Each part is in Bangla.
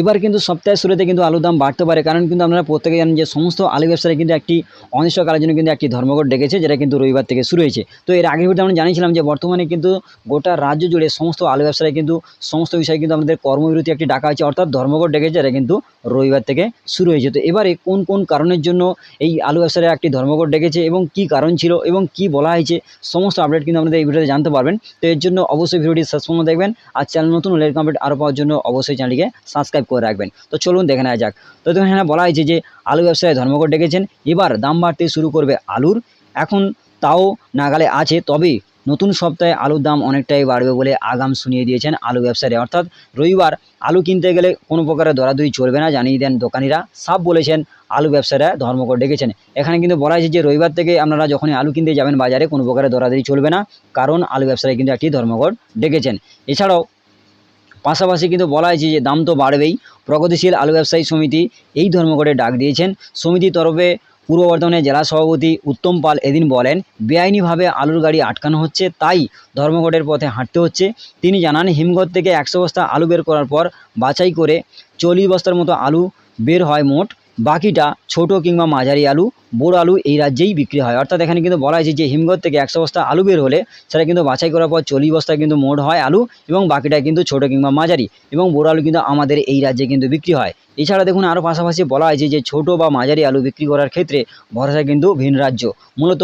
এবার কিন্তু সপ্তাহের শুরুতে কিন্তু আলুর দাম বাড়তে পারে, কারণ কিন্তু আপনারা প্রত্যেকে জানেন যে সমস্ত আলু ব্যবসায়ী কিন্তু একটি অনিশ্চয়কালের জন্য কিন্তু একটি ধর্মঘট ডেকেছে, যেটা কিন্তু রবিবার থেকে শুরু হয়েছে। তো এর আগে ভিডিওতে আমরা জানিয়েছিলাম যে বর্তমানে কিন্তু গোটা রাজ্য জুড়ে সমস্ত আলু ব্যবসায়ী কিন্তু সমস্ত বিষয়ে কিন্তু আমাদের কর্মবিরতি একটি ডাকা হয়েছে, অর্থাৎ ধর্মঘট ডেকেছে এটা কিন্তু রবিবার থেকে শুরু হয়েছে। তো এবারে কোন কোন কারণের জন্য এই আলু ব্যবসায়ীরা একটি ধর্মঘট ডেকেছে এবং কি কারণ ছিল এবং কি বলা হয়েছে, সমস্ত আপডেট কিন্তু আপনাদের এই ভিডিওতে জানতে পারবেন। তো এর জন্য অবশ্যই ভিডিওটি শেষ পর্যন্ত দেখবেন, আর চ্যানেল নতুন হলে এরকম আপডেট আরও পাওয়ার জন্য অবশ্যই চ্যানেলটিকে সাবস্ক্রাইব করে রাখবেন। তো চলুন দেখে নেওয়া যাক। তো এখানে বলা হয়েছে যে আলু ব্যবসায়ী ধর্মঘট ডেকেছেন। এবার দাম বাড়তে শুরু করবে আলুর। এখন তাও নাগালে আছে, তবে নতুন সপ্তাহে আলুর দাম অনেকটাই বাড়বে বলে আগাম শুনিয়ে দিয়েছেন আলু ব্যবসায়ী। অর্থাৎ রবিবার আলু কিনতে গেলে কোনো প্রকারের দরাদরি চলবে না, জানিয়ে দেন দোকানিরা। সাপ বলেছেন, আলু ব্যবসায়ীরা ধর্মঘট ডেকেছেন। এখানে কিন্তু বলা হয়েছে যে রবিবার থেকে আপনারা যখনই আলু কিনতে যাবেন বাজারে, কোনো প্রকারের দরাদরি চলবে না, কারণ আলু ব্যবসায়ী কিন্তু একটি ধর্মঘট ডেকেছেন। এছাড়াও পাশাপাশি কিন্তু বলা হয়েছে যে দাম তো বাড়বেই। প্রগতিশীল আলু ব্যবসায়ী সমিতি এই ধর্মঘটে ডাক দিয়েছেন। সমিতি তরফে পূর্ব বর্ধমানের জেলা সভাপতি উত্তম পাল এদিন বলেন, বেআইনিভাবে আলুর গাড়ি আটকানো হচ্ছে, তাই ধর্মঘটের পথে হাঁটতে হচ্ছে। তিনি জানান, হিমঘর থেকে একশো বস্তা আলু বের করার পর বাছাই করে চল্লিশ বস্তার মতো আলু বের হয় মোট। বাকিটা ছোট কিংবা মাঝারি আলু বড় আলু এই রাজ্যেই বিক্রি হয়। অর্থাৎ এখানে কিন্তু বলা হয়েছে যে হিমঘর থেকে একশো বস্তা আলু বের হলে সেটা কিন্তু বাছাই করার পর চল্লিশ বস্তা কিন্তু মোট হয় আলু এবং বাকিটা কিন্তু ছোট কিংবা মাঝারি এবং বড় আলু কিন্তু আমাদের এই রাজ্যে কিন্তু বিক্রি হয়। এছাড়া দেখুন আরও পাশাপাশি বলা হয়েছে যে ছোট বা মাঝারি আলু বিক্রি করার ক্ষেত্রে ভরসা কিন্তু ভিন রাজ্য। মূলত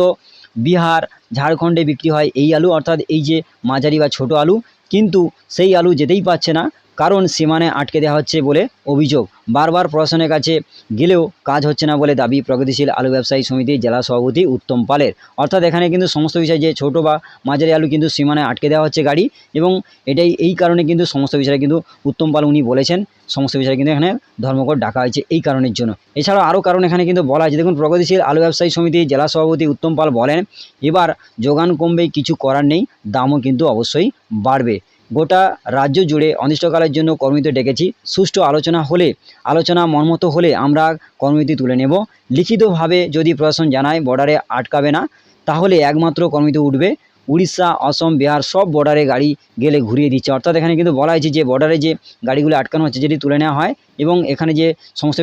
বিহার, ঝাড়খণ্ডে বিক্রি হয় এই আলু, অর্থাৎ এই যে মাঝারি বা ছোট আলু, কিন্তু সেই আলু যেতেই পাচ্ছে না। কারণ সীমানে আটকে দেওয়া হচ্ছে বলে অভিযোগ। বারবার প্রশাসনের কাছে গেলেও কাজ হচ্ছে না বলে দাবি প্রগতিশীল আলু ব্যবসায়ী সমিতির জেলা সভাপতি উত্তম পালের। অর্থাৎ এখানে কিন্তু সমস্ত বিষয় যে ছোট বা মাঝারি আলু কিন্তু সীমানায় আটকে দেওয়া হচ্ছে গাড়ি এবং এটাই, এই কারণে কিন্তু সমস্ত বিষয়ে কিন্তু উত্তম পাল উনি বলেছেন, সমস্ত বিষয়ে কিন্তু এখানে ধর্মঘট ডাকা হয়েছে এই কারণের জন্য। এছাড়াও আরও কারণ এখানে কিন্তু বলা হয়েছে দেখুন, প্রগতিশীল আলু ব্যবসায়ী সমিতির জেলা সভাপতি উত্তম পাল বলেন, এবার যোগান কমবে, কিছু করার নেই, দামও কিন্তু অবশ্যই বাড়বে। গোটা রাজ্য জুড়ে অনিষ্টকালের জন্য কর্মীতে ডেকেছি। সুষ্ঠু আলোচনা হলে, আলোচনা মর্মত হলে আমরা কর্মীতি তুলে নেব। লিখিতভাবে যদি প্রশাসন জানায়, বর্ডারে আটকাবে না, তাহলে একমাত্র কর্মীতে উঠবে উড়িষ্যা, অসম, বিহার, সব বর্ডারে গাড়ি গেলে ঘুরিয়ে দিচ্ছে। অর্থাৎ এখানে কিন্তু বলা হয়েছে যে, বর্ডারে যে গাড়িগুলো আটকানো হচ্ছে যদি তুলে নেওয়া হয়, এবং এখানে যে সমস্ত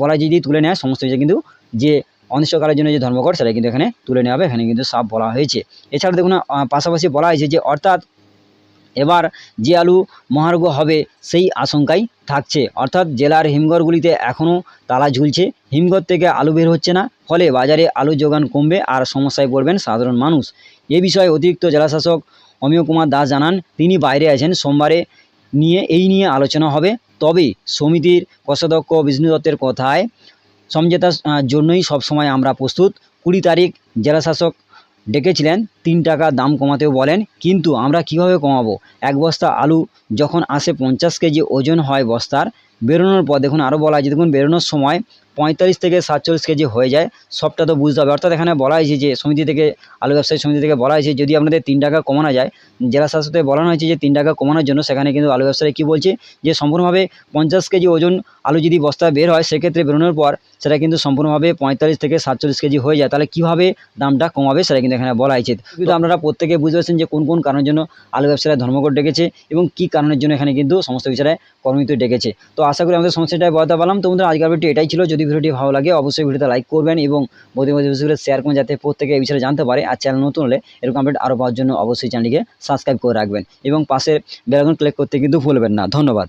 বলা যদি তুলে নেয় সমস্ত কিন্তু যে অনিষ্টকালের জন্য যে ধর্মঘট, সেটা কিন্তু এখানে তুলে নেওয়া হবে। এখানে কিন্তু সাফ বলা হয়েছে। এছাড়া দেখুন পাশাপাশি বলা হয়েছে যে, অর্থাৎ এবার যে আলু মহার্ঘ হবে সেই আশঙ্কাই থাকছে। অর্থাৎ জেলার হিমঘরগুলিতে এখনও তালা ঝুলছে। হিমঘর থেকে আলু বের হচ্ছে না, ফলে বাজারে আলু যোগান কমবে আর সমস্যায় পড়বেন সাধারণ মানুষ। এ বিষয়ে অতিরিক্ত জেলাশাসক অমিয় কুমার দাস জানান, তিনি বাইরে আছেন, সোমবারে নিয়ে এই নিয়ে আলোচনা হবে। তবে সমিতির কোষাধ্যক্ষ বিষ্ণু দত্তের কথায় সমঝোতার জন্যই সবসময় আমরা প্রস্তুত। কুড়ি তারিখ জেলাশাসক ডেকেছিলেন তিন টাকা দাম কমাতেও বলেন, কিন্তু আমরা কীভাবে কমাবো? এক বস্তা আলু যখন আসে পঞ্চাশ কেজি ওজন হয় বস্তার, বেরোনোর পর দেখুন আরও বলা হয়েছে দেখুন বেরোনোর সময় পঁয়তাল্লিশ থেকে সাতচল্লিশ কেজি হয়ে যায়, সবটা তো বুঝতে হবে। অর্থাৎ এখানে বলা হয়েছে যে সমিতি থেকে, আলু ব্যবসায়ী সমিতি থেকে বলা হয়েছে, যদি আপনাদের তিন টাকা কমানো যায়, জেলা শাসকতে বলানো হয়েছে যে তিন টাকা কমানোর জন্য সেখানে কিন্তু আলু ব্যবসায়ী কী বলছে, যে সম্পূর্ণভাবে পঞ্চাশ কেজি ওজন আলু যদি বস্তা বের হয়, সেক্ষেত্রে বেরোনোর পর সেটা কিন্তু সম্পূর্ণভাবে পঁয়তাল্লিশ থেকে সাতচল্লিশ কেজি হয়ে যায়। তাহলে কীভাবে দামটা কমাবে সেটা কিন্তু এখানে বলা হয়েছে। কিন্তু আপনারা প্রত্যেকে বুঝতে পারছেন যে কোন কোন কারণের জন্য আলু ব্যবসায়ীরা ধর্মঘট ডেকেছে এবং কী কারণের জন্য এখানে কিন্তু সমস্ত বিষয়ে কর্মীতে ডেকেছে। তো আশা করি আমাদের সমস্যাটা বলতে পারলাম। তো বন্ধুরা, আজকের ভিডিওটি এটাই ছিল। যদি ভিডিওটি ভালো লাগে, অবশ্যই ভিডিওতে লাইক করবেন এবং মধ্যে বেশি করে শেয়ার করুন যাতে প্রত্যেকে এই বিষয়ে জানতে পারে। আর চ্যানেল নতুন হলে এরকম আপডেট আরও পাওয়ার জন্য অবশ্যই চ্যানেলটিকে সাবস্ক্রাইব করে রাখবেন এবং পাশে বেলাগুন ক্লিক করতে কিন্তু ভুলবেন না। ধন্যবাদ।